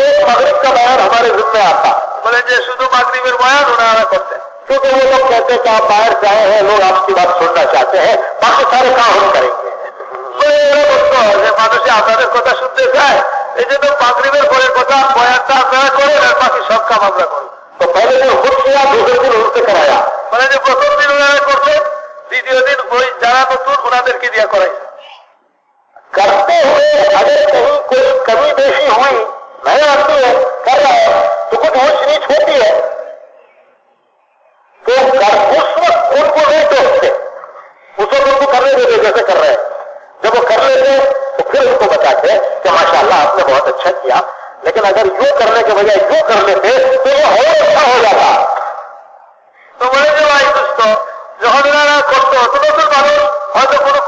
एक मगरिब का बयान हमारे जिम्मे आता বলেন যে শুধু মাগরিবের বয়ান ওনারা করতেন क्योंकि वो लोग कहते हैं कि आप बाहर से आए हैं लोग आपकी बात सुनना चाहते हैं बाकी सारे काम हम करेंगे বলে এরা বলতো যে মানুষে আপনাদের কথা শুনতে চায় এই জন্য মাগরিবের পরের কথা বয়ানটা আপনারা করেন আর বাকি সব কাম আমরা করব तो पहले दिन खुद किया दूसरे दिन उनसे कराया মানে যে প্রথম দিন ওনারা করছেন দ্বিতীয় দিন ওই যারা নতুন ওনাদেরকে দিয়া করাইছে करते हुए अगर कहीं कोई कमी बेशी हुई नहीं आती है कर रहा है तो कुछ ऊंच नीच होती है तो कर, उस वक्त उनको नहीं टोकते उस वक्त उनको करने देते जैसे कर रहे हैं जब वो कर लेते तो फिर उनको बताते कि माशाल्लाह आपने बहुत अच्छा किया लेकिन अगर यूं करने के बजाय यूं कर लेते तो ये और अच्छा हो जाता তো বলে যে ভাই দুস্থ যখন ওনারা করতো তো নতুন মানুষ হয়তো কোনো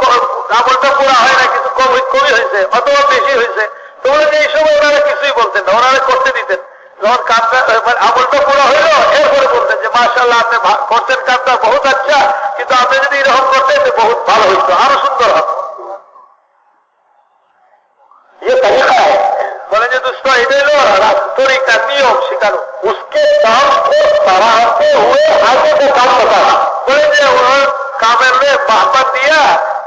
কাপড়টা পুরা হয় না কিছু কম কমই হয়েছে অথবা বেশি হয়েছে তোমরা এই সময় ওনারা কিছুই বলতেন না, ওনারা করতে দিতেন। যখন কাজটা মানে আমলটা পুরো হইল, এরপরে বলতেন যে মার্শাল্লাহ আপনি করছেন কাজটা, বহুত আচ্ছা কিন্তু আপনি যদি এরকম করতেন, তো বহুত ভালো হইত, আরও সুন্দর হতো। ইয়ে বলেন যে কামের বাহবা দিয়া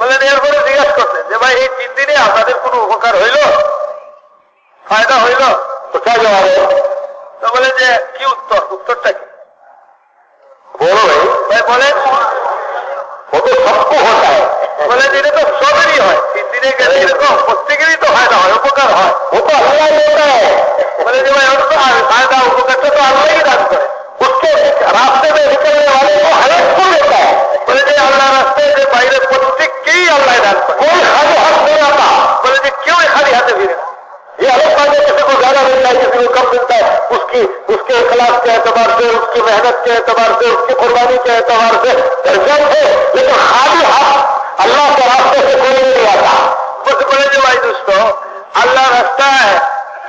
বললেন এরপরে জিজ্ঞাসা করছেন যে ভাই এই তিন দিনে আপনাদের কোনো উপকার হইল? ফায়দা হইল? কোথায় যাওয়া তো বলেন যে কি উত্তর? উত্তরটা কি? বলো ভাই। ভাই বলেন। কত সক্ষ হতা इखलास के एतबार से उसकी मेहनत के एतबार से उसकी कुर्बानी के एतबार से दर्जन है लेकिन खाली हाथ अल्लाह के रास्ते से कोई नहीं आता বলতে বলে যে ভাই দোস্ত আল্লাহ রাস্তায়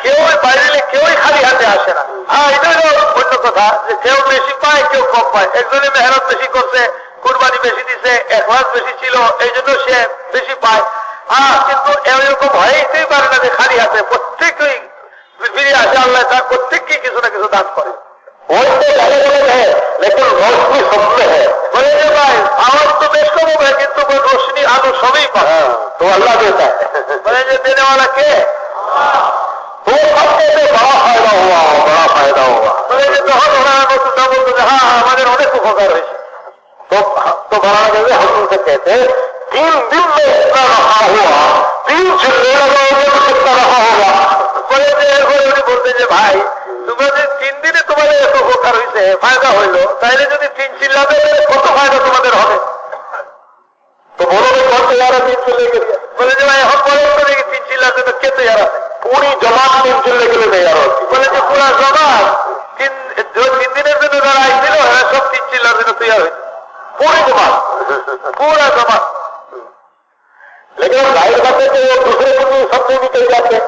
কেউ বাইরে কেউই খালি হাতে আসে না হ্যাঁ এটাই হলো অন্য কথা যে কেউ বেশি পায় কেউ কম পায় একজনে মেহনত বেশি করছে কুরবানি বেশি দিছে একলাস বেশি ছিল এই জন্য সে বেশি পায় হ্যাঁ কিন্তু এরকম হয়েই পারে না যে খালি হাতে প্রত্যেকেই ফিরে আসে আল্লাহ তার প্রত্যেককেই কিছু না কিছু দান করে वोट तो अलग अलग है लेकिन रोशनी सब में है বলে যে ভাই আওয়াজ তো বেশ কম হবে কিন্তু ওই রোশনি আলো সবই পাবে हाँ, तो अल्लाह देता है বলে যে দেনেওয়ালা কে तो वो सब कहते हैं, बड़ा फायदा हुआ बड़ा फायदा हुआ বলে যে তখন ওনারা নতুনটা বলতো যে হ্যাঁ হ্যাঁ, আমাদের অনেক উপকার হয়েছে तो तो बना देंगे हम उनसे कहते हैं तीन दिन में इतना रहा हुआ যদি তোমাদের এত উপকার হয়েছে ফায়দা হইল। তাহলে যদি তিন চিল্লা দেবে, কত ফায়দা তোমাদের হবে? তো বলো কত যারা তিন চিল্লে গেলে বলে যে, ভাই, এখন বলো তো তিন চিল্লা দেবে কে তো যারা পুরি জবাব তিন চিল্লে গেলে নেই আর বলে যে, পুরা জবাব তিন তিন দিনের জন্য যারা আইছিল সব তিন চিল্লার জন্য তৈরি হয়েছে। পুরি জবাব। পুরা জবাব। लेकिन हम जाहिर बात है कि वो दूसरे दिन भी सब दिन निकल जाते हैं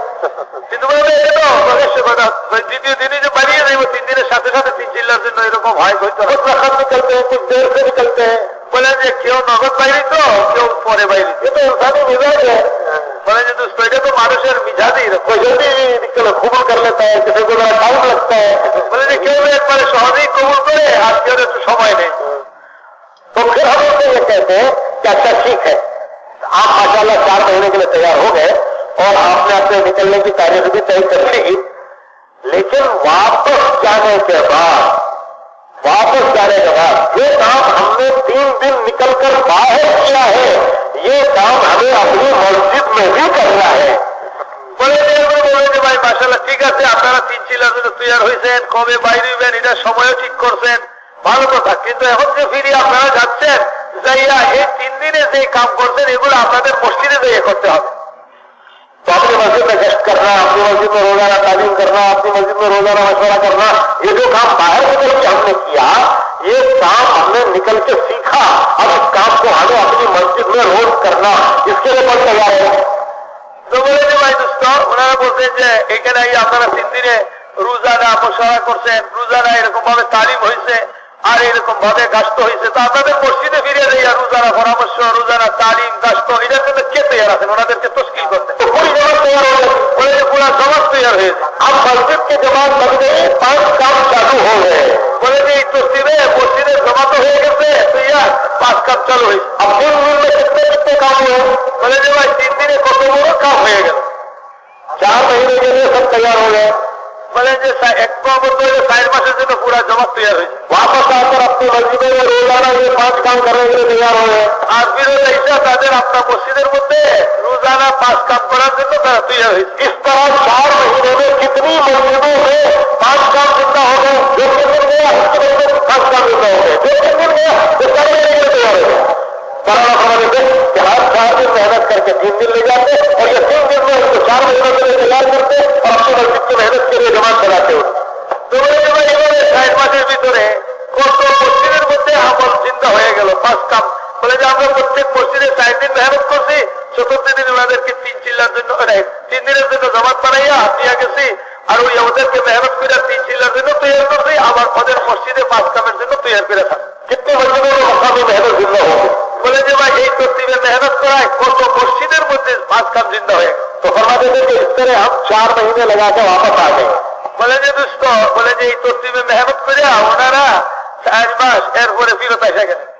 কিন্তু বলে এটা তো প্রকাশ্য কথা ওই দ্বিতীয় দিনে যে বাড়িয়ে দেব তিন দিনের সাথে সাথে তিন চিল্লার জন্য এরকম হয় হইতো না। कुछ रकम निकलते हैं कुछ देर से निकलते हैं বলে যে কেউ নগদ বাইরে তো কেউ পরে বাইরে ये तो इंसानी मिजाज है বলে যে দোস্ত এটা তো মানুষের মিজাজই এরকম कोई जल्दी निकल कबूल कर लेता है किसी को जरा टाइम लगता है বলে যে কেউ একবারে সহজেই কবুল করে আর কেউ একটু সময় নেই तो फिर हम उनसे ये कहते हैं कि अच्छा ठीक है आप माशाल्लाह चार महीने के लिए तैयार हो गए और आपने अपने निकलने की तारीख भी तय कर ली लेकिन वापस जाने के बाद वापस जाने के बाद ये काम हमने तीन दिन निकलकर बाहर किया है ये काम हमें अपनी मस्जिद में भी करना है বলে যে এরপরে বলে যে ভাই মাসাল্লাহ ঠিক আছে আপনারা তিন চিল্লার জন্য তৈরি হয়েছেন কবে বাইরে হইবেন এটা সময়ও ঠিক করছেন ভালো কথা কিন্তু এখন যে ফিরে আপনারা যাচ্ছেন যাইয়া এই তিন দিনে যে কাম করছেন এগুলো আপনাদের মসজিদে যাইয়ে করতে হবে तो अपनी मस्जिद में गश्त करना अपनी मस्जिद में रोजाना तालीम करना अपनी मस्जिद में रोजाना मशवरा करना ये जो काम बाहर निकल के हमने किया ये काम हमने निकल के सीखा अब इस काम को हमें अपनी मस्जिद में रोज करना इसके लिए बल तैयार है তো বলে যে ভাই দোস্ত ওনারা বলছেন যে এখানে এই আপনারা তিন দিনে রোজানা মোশারা করছেন রোজানা এরকম ভাবে তালিম হয়েছে আর এরকম ভাবে কাষ্ট হয়েছে তো আপনাদের মসজিদে ফিরে যাইয়া রোজানা পরামর্শ, রোজানা তালিম, কাষ্ট, এদের জন্য কে তৈরি আছেন? ওনাদেরকে তস্কিল করতে। পরিবার তৈরি হয়ে পুরা তৈরি হয়ে গেল। যে এক মাসের জন্য পুরো জমা তৈরি হয়েছে वापस आकर अपनी मस्जिदों में रोजाना ये पांच काम करने के लिए तैयार हो गए আর ফিরত ঈসা তাদের আপনার মসজিদের মধ্যে রোজানা পাঁচ কাম করার জন্য তারা তৈরি হয়েছে इस तरह चार महीने में कितनी मस्जिदों में पांच काम जिंदा हो गए जो तीन दिन गया उसके बदले में पांच काम जिंदा हो गए जो तीन दिन गया वो चार महीने के लिए तैयार हो गए कराना समझ थे कि हर चार दिन मेहनत करके तीन दिन ले जाते ভিতরে কত মসজিদের মধ্যে আমল চিন্তা হয়ে গেল পাঁচ কাম বলে যে আমরা প্রত্যেক মসজিদে চার দিন মেহনত করছি চতুর্থ দিন ওনাদেরকে তিন চিল্লার জন্য মানে তিন দিনের জন্য জমাত বানাইয়া দিয়া গেছি আর ওই ওদেরকে মেহনত করে তিন চিল্লার জন্য তৈরি করছি আবার ওদের মসজিদে পাঁচ কামের জন্য তৈরি করে থাকি कितनी मस्जिदों में मकामी मेहनत जिंदा हो गई বলে যে ভাই এই তরতিবে মেহনত করায় কত মসজিদের মধ্যে পাঁচ কাম জিন্দা হয়ে গেল तो फरमाते थे कि इस तरह हम चार महीने लगा के वापस आ गए বলে যে দুষ্ট বলে যে এই তসলিমে মেহনত করে ওনারা চার এরপরে ফিরত এসে গেছে